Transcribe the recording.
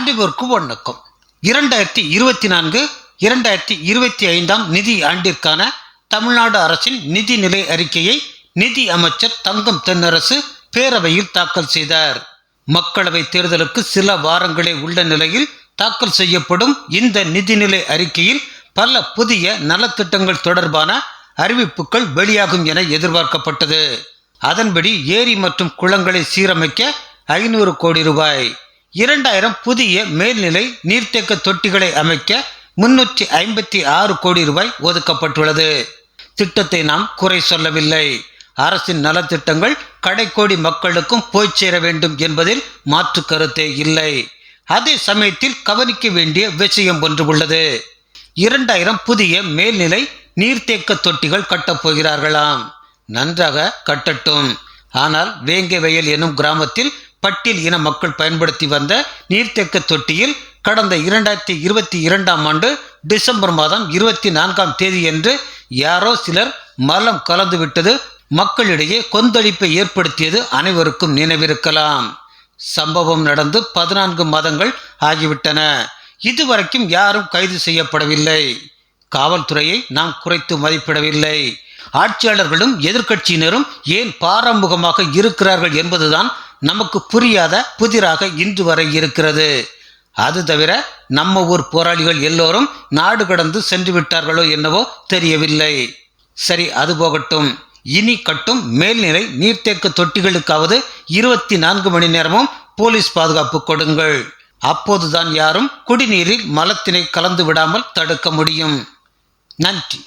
அன்றிவருக்கு வணக்கம் இரண்டாயிரத்தி இருபத்தி நான்கு இரண்டாயிரத்தி இருபத்தி ஐந்தாம் நிதி ஆண்டிற்கான தமிழ்நாடு அரசின் நிதிநிலை அறிக்கையை நிதி அமைச்சர் தங்கம் தென்னரசு பேரவையில் தாக்கல் செய்தார். மக்களவை தேர்தலுக்கு சில வாரங்களே உள்ள நிலையில் தாக்கல் செய்யப்படும் இந்த நிதிநிலை அறிக்கையில் பல புதிய நலத்திட்டங்கள் தொடர்பான அறிவிப்புகள் வெளியாகும் என எதிர்பார்க்கப்பட்டது. அதன்படி ஏரி மற்றும் குளங்களை சீரமைக்க ஐநூறு கோடி ரூபாய் இரண்டாயிரம் புதிய மேல்நிலை நீர்த்தேக்க தொட்டிகளை அமைக்க முன்னூற்றி ஐம்பத்தி ஆறு கோடி ரூபாய் ஒதுக்கப்பட்டுள்ளது. திட்டத்தை நாம் குறை சொல்லவில்லை. அரசின் நலத்திட்டங்கள் கடைக்கோடி மக்களுக்கும் போய் சேர வேண்டும் என்பதில் மாற்று கருத்தே இல்லை. அதே சமயத்தில் கவனிக்க வேண்டிய விஷயம் ஒன்று உள்ளது. இரண்டாயிரம் புதிய மேல்நிலை நீர்த்தேக்க தொட்டிகள் கட்டப்போகிறார்களாம் நன்றாக கட்டட்டும். ஆனால் வேங்கை வயல் எனும் கிராமத்தில் பட்டியல் இன மக்கள் பயன்படுத்தி வந்த நீர்த்தேக்க தொட்டியில் கடந்த இரண்டாயிரத்தி இருபத்தி இரண்டாம் ஆண்டு டிசம்பர் மாதம் இருபத்தி நான்காம் தேதியன்று யாரோ சிலர் மலம் கலந்துவிட்டது மக்களிடையே கொந்தளிப்பை ஏற்படுத்தியது அனைவருக்கும் நினைவிருக்கலாம். சம்பவம் நடந்து பதினான்கு மாதங்கள் ஆகிவிட்டன. இதுவரைக்கும் யாரும் கைது செய்யப்படவில்லை. காவல்துறையை நாம் குறைத்து மதிப்பிடவில்லை. ஆட்சியாளர்களும் எதிர்க்கட்சியினரும் ஏன் பாரமுகமாக இருக்கிறார்கள் என்பதுதான் நமக்கு புரியாத புதிராக இன்று வரை இருக்கிறது. அது தவிர நம்ம ஊர் போராளிகள் எல்லோரும் நாடு கடந்து சென்று விட்டார்களோ என்னவோ தெரியவில்லை. சரி அது போகட்டும். இனி கட்டும் மேல்நிலை நீர்த்தேக்க தொட்டிகளுக்காவது இருபத்தி நான்கு மணி நேரமும் போலீஸ் பாதுகாப்பு கொடுங்கள். அப்போதுதான் யாரும் குடிநீரில் மலத்தினை கலந்து விடாமல் தடுக்க முடியும். நன்றி.